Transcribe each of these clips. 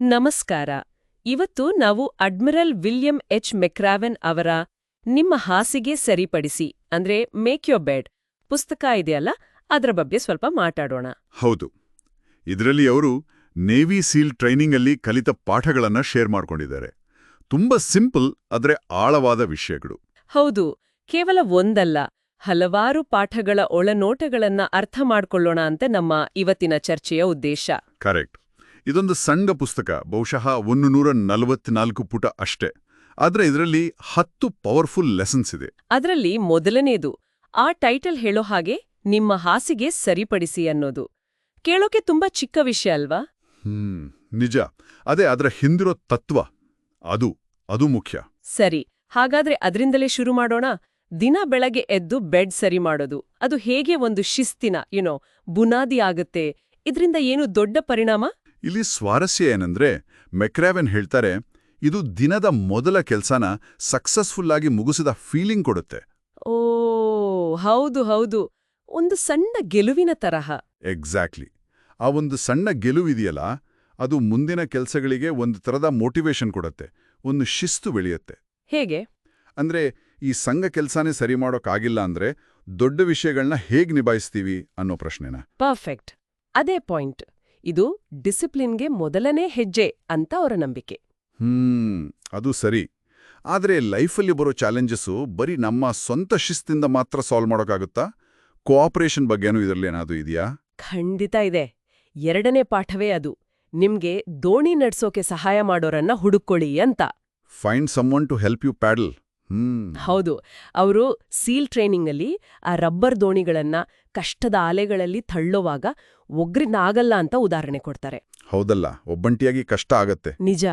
ನಮಸ್ಕಾರ. ಇವತ್ತು ನಾವು ಅಡ್ಮಿರಲ್ ವಿಲಿಯಂ ಎಚ್ ಮೆಕ್ರಾವೆನ್ ಅವರ ನಿಮ್ಮ ಹಾಸಿಗೆ ಸರಿಪಡಿಸಿ ಅಂದ್ರೆ ಮೇಕ್ ಯೋರ್ ಬೆಡ್ ಪುಸ್ತಕ ಇದೆಯಲ್ಲ ಅದರ ಬಗ್ಗೆ ಸ್ವಲ್ಪ ಮಾತಾಡೋಣ. ಹೌದು. ಇದರಲ್ಲಿ ಅವರು ನೇವಿ ಸೀಲ್ ಟ್ರೈನಿಂಗಲ್ಲಿ ಕಲಿತ ಪಾಠಗಳನ್ನ ಶೇರ್ ಮಾಡ್ಕೊಂಡಿದ್ದಾರೆ. ತುಂಬಾ ಸಿಂಪಲ್ ಆದರೆ ಆಳವಾದ ವಿಷಯಗಳು. ಹೌದು. ಕೇವಲ ಒಂದಲ್ಲ ಹಲವಾರು ಪಾಠಗಳ ಒಳನೋಟಗಳನ್ನ ಅರ್ಥ ಮಾಡ್ಕೊಳ್ಳೋಣ ಅಂತ ನಮ್ಮ ಇವತ್ತಿನ ಚರ್ಚೆಯ ಉದ್ದೇಶ. ಕರೆಕ್ಟ್. ಇದೊಂದು ಸಣ್ಣ ಪುಸ್ತಕ ಬಹುಶಃ ಒಂದು ನೂರ ನಲವತ್ನಾಲ್ಕು ಪುಟ ಅಷ್ಟೇ. ಆದ್ರೆ ಇದರಲ್ಲಿ ಹತ್ತು ಪವರ್ಫುಲ್ ಲೆಸನ್ಸ್ ಇದೆ. ಅದರಲ್ಲಿ ಮೊದಲನೆಯದು ಆ ಟೈಟಲ್ ಹೇಳೋ ಹಾಗೆ ನಿಮ್ಮ ಹಾಸಿಗೆ ಸರಿಪಡಿಸಿ ಅನ್ನೋದು. ಕೇಳೋಕೆ ತುಂಬಾ ಚಿಕ್ಕ ವಿಷಯ ಅಲ್ವಾ? ಹ್ಮ್ ನಿಜ. ಅದೇ ಅದರ ಹಿಂದಿರೋ ತತ್ವ ಅದು ಅದು ಮುಖ್ಯ. ಸರಿ ಹಾಗಾದ್ರೆ ಅದರಿಂದಲೇ ಶುರು ಮಾಡೋಣ? ದಿನ ಬೆಳಗ್ಗೆ ಎದ್ದು ಬೆಡ್ ಸರಿ ಮಾಡೋದು. ಅದು ಹೇಗೆ ಒಂದು ಶಿಸ್ತಿನ ಯುನೋ ಬುನಾದಿ ಆಗುತ್ತೆ? ಇದರಿಂದ ಏನು ದೊಡ್ಡ ಪರಿಣಾಮ? ಇಲ್ಲಿ ಸ್ವಾರಸ್ಯ ಏನಂದ್ರೆ ಮೆಕ್ರಾವೆನ್ ಹೇಳ್ತಾರೆ ಇದು ದಿನದ ಮೊದಲ ಕೆಲಸನ ಸಕ್ಸಸ್ಫುಲ್ ಆಗಿ ಮುಗಿಸಿದ ಫೀಲಿಂಗ್ ಕೊಡುತ್ತೆ. ಓ ಹೌದು ಹೌದು. ಒಂದು ಸಣ್ಣ ಗೆಲುವಿನ ತರಹ. ಎಕ್ಸಾಕ್ಟ್ಲಿ. ಆ ಒಂದು ಸಣ್ಣ ಗೆಲುವಿದೆಯಲ್ಲ ಅದು ಮುಂದಿನ ಕೆಲಸಗಳಿಗೆ ಒಂದು ಥರದ ಮೋಟಿವೇಶನ್ ಕೊಡುತ್ತೆ ಒಂದು ಶಿಸ್ತು ಬೆಳೆಯುತ್ತೆ. ಹೇಗೆ? ಅಂದ್ರೆ ಈ ಸಂಘ ಕೆಲಸನೇ ಸರಿ ಮಾಡೋಕ್ಕಾಗಿಲ್ಲ ಅಂದ್ರೆ ದೊಡ್ಡ ವಿಷಯಗಳನ್ನ ಹೇಗೆ ನಿಭಾಯಿಸ್ತೀವಿ ಅನ್ನೋ ಪ್ರಶ್ನೆನ. ಪರ್ಫೆಕ್ಟ್. ಅದೇ ಪಾಯಿಂಟ್. ಇದು ಡಿಸಿಪ್ಲಿನ್ಗೆ ಮೊದಲನೇ ಹೆಜ್ಜೆ ಅಂತ ಅವರ ನಂಬಿಕೆ. ಹ್ಮ್ ಅದು ಸರಿ. ಆದರೆ ಲೈಫಲ್ಲಿ ಬರೋ ಚಾಲೆಂಜಸ್ಸು ಬರೀ ನಮ್ಮ ಸ್ವಂತ ಶಿಸ್ತಿಂದ ಮಾತ್ರ ಸಾಲ್ವ್ ಮಾಡೋಕ್ಕಾಗುತ್ತಾ? ಕೋಆಪರೇಷನ್ ಬಗ್ಗೆನೂ ಇದರಲ್ಲಿ ಏನಾದರೂ ಇದೆಯಾ? ಖಂಡಿತ ಇದೆ. ಎರಡನೇ ಪಾಠವೇ ಅದು. ನಿಮ್ಗೆ ದೋಣಿ ನಡ್ಸೋಕೆ ಸಹಾಯ ಮಾಡೋರನ್ನ ಹುಡುಕೊಳ್ಳಿ ಅಂತ. Find someone to help you paddle ಹೌದು. ಅವರು ಸೀಲ್ ಟ್ರೈನಿಂಗಲ್ಲಿ ಆ ರಬ್ಬರ್ ದೋಣಿಗಳನ್ನ ಕಷ್ಟದ ಅಲೆಗಳಲ್ಲಿ ತಳ್ಳೋವಾಗ ಒಗ್ರಿನಾಗಲ್ಲ ಅಂತ ಉದಾಹರಣೆ ಕೊಡ್ತಾರೆ. ಹೌದಲ್ಲ ಒಬ್ಬಂಟಿಯಾಗಿ ಕಷ್ಟ ಆಗತ್ತೆ. ನಿಜ.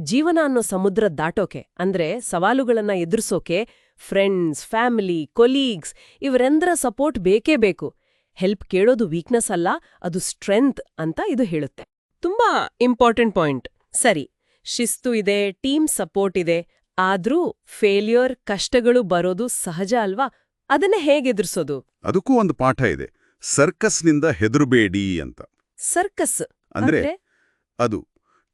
ಜೀವನ ಅನ್ನೋ ಸಮುದ್ರ ದಾಟೋಕೆ ಅಂದ್ರೆ ಸವಾಲುಗಳನ್ನ ಎದುರಿಸೋಕೆ ಫ್ರೆಂಡ್ಸ್ ಫ್ಯಾಮಿಲಿ ಕೊಲೀಗ್ಸ್ ಇವರೆಂದರ ಸಪೋರ್ಟ್ ಬೇಕೇ ಬೇಕು. ಹೆಲ್ಪ್ ಕೇಳೋದು ವೀಕ್ನೆಸ್ ಅಲ್ಲ ಅದು ಸ್ಟ್ರೆಂತ್ ಅಂತ ಇದು ಹೇಳುತ್ತೆ. ತುಂಬಾ ಇಂಪಾರ್ಟೆಂಟ್ ಪಾಯಿಂಟ್ ಸರಿ ಶಿಸ್ತು ಇದೆ ಟೀಮ್ ಸಪೋರ್ಟ್ ಇದೆ ಆದ್ರೂ ಫೇಲ್ಯೂರ್ ಕಷ್ಟಗಳು ಬರೋದು ಸಹಜ ಅಲ್ವಾ? ಅದನ್ನ ಹೇಗೆದುರಿಸೋದು ಅದಕ್ಕೂ ಒಂದು ಪಾಠ ಇದೆ ಸರ್ಕಸ್ನಿಂದ ಹೆದರುಬೇಡಿ ಅಂತ. ಸರ್ಕಸ್ ಅಂದ್ರೆ ಅದು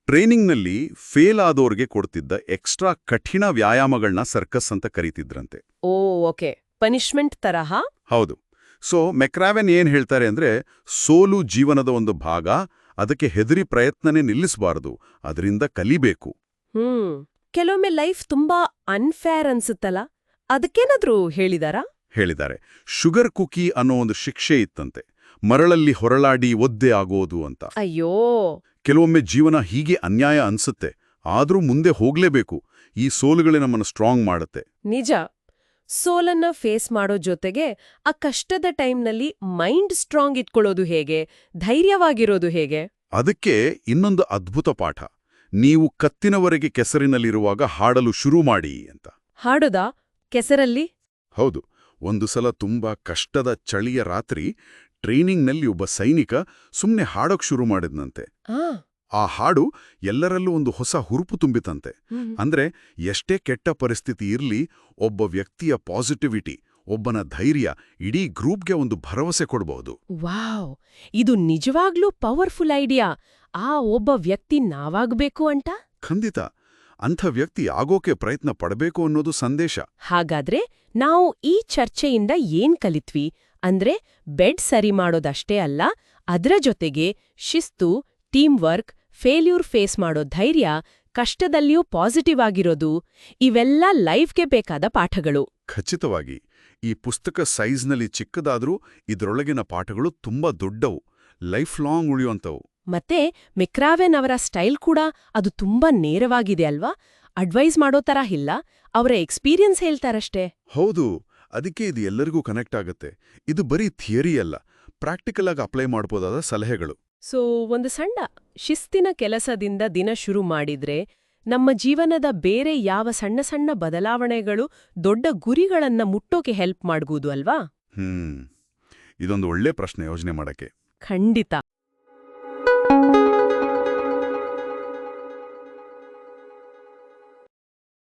ಟ್ರೈನಿಂಗ್ನಲ್ಲಿ ಫೇಲ್ ಆದೋರ್ಗೆ ಕೊಡ್ತಿದ್ದ ಎಕ್ಸ್ಟ್ರಾ ಕಠಿಣ ವ್ಯಾಯಾಮಗಳನ್ನ ಸರ್ಕಸ್ ಅಂತ ಕರೀತಿದ್ರಂತೆ. ಓ ಓಕೆ. ಪನಿಷ್ಮೆಂಟ್ ತರಹ? ಹೌದು. ಸೊ ಮೆಕ್ರಾವೆನ್ ಏನ್ ಹೇಳ್ತಾರೆ ಅಂದ್ರೆ ಸೋಲು ಜೀವನದ ಒಂದು ಭಾಗ ಅದಕ್ಕೆ ಹೆದರಿ ಪ್ರಯತ್ನನೇ ನಿಲ್ಲಿಸಬಾರದು ಅದರಿಂದ ಕಲಿಬೇಕು. ಹ್ಮ್. ಕೆಲವೊಮ್ಮೆ ಲೈಫ್ ತುಂಬಾ ಅನ್ಫೇರ್ ಅನ್ಸುತ್ತಲ್ಲ? ಅದಕ್ಕೇನಾದ್ರೂ ಹೇಳಿದಾರಾ? ಹೇಳಿದ್ದಾರೆ. ಶುಗರ್ ಕುಕಿ ಅನ್ನೋ ಒಂದು ಶಿಕ್ಷೆ ಇತ್ತಂತೆ. ಮರಳಲ್ಲಿ ಹೊರಳಾಡಿ ಒದ್ದೆ ಆಗೋದು ಅಂತ. ಅಯ್ಯೋ! ಕೆಲವೊಮ್ಮೆ ಜೀವನ ಹೀಗೆ ಅನ್ಯಾಯ ಅನ್ಸುತ್ತೆ. ಆದ್ರೂ ಮುಂದೆ ಹೋಗ್ಲೇಬೇಕು. ಈ ಸೋಲುಗಳೇ ನಮ್ಮನ್ನು ಸ್ಟ್ರಾಂಗ್ ಮಾಡುತ್ತೆ. ನಿಜ. ಸೋಲನ್ನ ಫೇಸ್ ಮಾಡೋ ಜೊತೆಗೆ ಆ ಕಷ್ಟದ ಟೈಮ್ನಲ್ಲಿ ಮೈಂಡ್ ಸ್ಟ್ರಾಂಗ್ ಇಟ್ಕೊಳ್ಳೋದು ಹೇಗೆ? ಧೈರ್ಯವಾಗಿರೋದು ಹೇಗೆ? ಅದಕ್ಕೆ ಇನ್ನೊಂದು ಅದ್ಭುತ ಪಾಠ. ನೀವು ಕತ್ತಿನವರೆಗೆ ಕೆಸರಿನಲ್ಲಿರುವಾಗ ಹಾಡಲು ಶುರು ಮಾಡಿ ಅಂತ. ಹಾಡೋದಾ? ಕೆಸರಲ್ಲಿ? ಹೌದು. ಒಂದು ಸಲ ತುಂಬಾ ಕಷ್ಟದ ಚಳಿಯ ರಾತ್ರಿ ಟ್ರೈನಿಂಗ್ನಲ್ಲಿ ಒಬ್ಬ ಸೈನಿಕ ಸುಮ್ನೆ ಹಾಡೋಕ್ ಶುರು ಮಾಡಿದ್ನಂತೆ. ಆ. ಆ ಹಾಡು ಎಲ್ಲರಲ್ಲೂ ಒಂದು ಹೊಸ ಹುರುಪು ತುಂಬಿತಂತೆ. ಅಂದ್ರೆ ಎಷ್ಟೇ ಕೆಟ್ಟ ಪರಿಸ್ಥಿತಿ ಇರಲಿ ಒಬ್ಬ ವ್ಯಕ್ತಿಯ ಪಾಸಿಟಿವಿಟಿ ಒಬ್ಬನ ಧೈರ್ಯ ಇಡೀ ಗ್ರೂಪ್ಗೆ ಒಂದು ಭರವಸೆ ಕೊಡಬಹುದು ವಾವ್! ಇದು ನಿಜವಾಗ್ಲೂ ಪವರ್ಫುಲ್ ಐಡಿಯಾ. ಆ ಒಬ್ಬ ವ್ಯಕ್ತಿ ನಾವಾಗಬೇಕು ಅಂತ? ಖಂಡಿತ. ಅಂಥ ವ್ಯಕ್ತಿ ಆಗೋಕೆ ಪ್ರಯತ್ನ ಪಡಬೇಕು ಅನ್ನೋದು ಸಂದೇಶ. ಹಾಗಾದ್ರೆ ನಾವು ಈ ಚರ್ಚೆಯಿಂದ ಏನ್ ಕಲಿತ್ವಿ? ಅಂದ್ರೆ ಬೆಡ್ ಸರಿ ಮಾಡೋದಷ್ಟೇ ಅಲ್ಲ ಅದರ ಜೊತೆಗೆ ಶಿಸ್ತು ಟೀಮ್ ವರ್ಕ್ ಫೇಲ್ಯೂರ್ ಫೇಸ್ ಮಾಡೋ ಧೈರ್ಯ ಕಷ್ಟದಲ್ಲಿಯೂ ಪಾಸಿಟಿವ್ ಆಗಿರೋದು ಇವೆಲ್ಲ ಲೈಫ್ಗೆ ಬೇಕಾದ ಪಾಠಗಳು. ಖಚಿತವಾಗಿ ಈ ಪುಸ್ತಕ ಸೈಜ್ನಲ್ಲಿ ಚಿಕ್ಕದಾದರೂ ಇದರೊಳಗಿನ ಪಾಠಗಳು ತುಂಬಾ ದೊಡ್ಡವು ಲೈಫ್ ಲಾಂಗ್ ಉಳಿಯುವಂಥವು. ಮತ್ತೆ ಮೆಕ್ರಾವೆನ್ ಅವರ ಸ್ಟೈಲ್ ಕೂಡ ಅದು ತುಂಬಾ ನೇರವಾಗಿದೆ ಅಲ್ವಾ? ಅಡ್ವೈಸ್ ಮಾಡೋ ತರ ಇಲ್ಲ. ಅವರ ಎಕ್ಸ್ಪೀರಿಯನ್ಸ್ ಹೇಳ್ತಾರಷ್ಟೇ. ಹೌದು. ಅದಕ್ಕೆ ಇದು ಎಲ್ಲರಿಗೂ ಕನೆಕ್ಟ್ ಆಗುತ್ತೆ. ಇದು ಬರೀ ಥಿಯರಿ ಅಲ್ಲ. ಪ್ರಾಕ್ಟಿಕಲ್ ಆಗಿ ಅಪ್ಲೈ ಮಾಡಬಹುದಾದ ಸಲಹೆಗಳು. ಸೊ ಒಂದು ಸಣ್ಣ ಶಿಸ್ತಿನ ಕೆಲಸದಿಂದ ದಿನ ಶುರು ಮಾಡಿದ್ರೆ ನಮ್ಮ ಜೀವನದ ಬೇರೆ ಯಾವ ಸಣ್ಣ ಸಣ್ಣ ಬದಲಾವಣೆಗಳು ದೊಡ್ಡ ಗುರಿಗಳನ್ನ ಮುಟ್ಟೋಕೆ ಹೆಲ್ಪ್ ಮಾಡಬಹುದು ಅಲ್ವಾ? ಹ್ಮ್. ಇದೊಂದು ಒಳ್ಳೆ ಪ್ರಶ್ನೆ ಯೋಚನೆ ಮಾಡಕ್ಕೆ. ಖಂಡಿತ.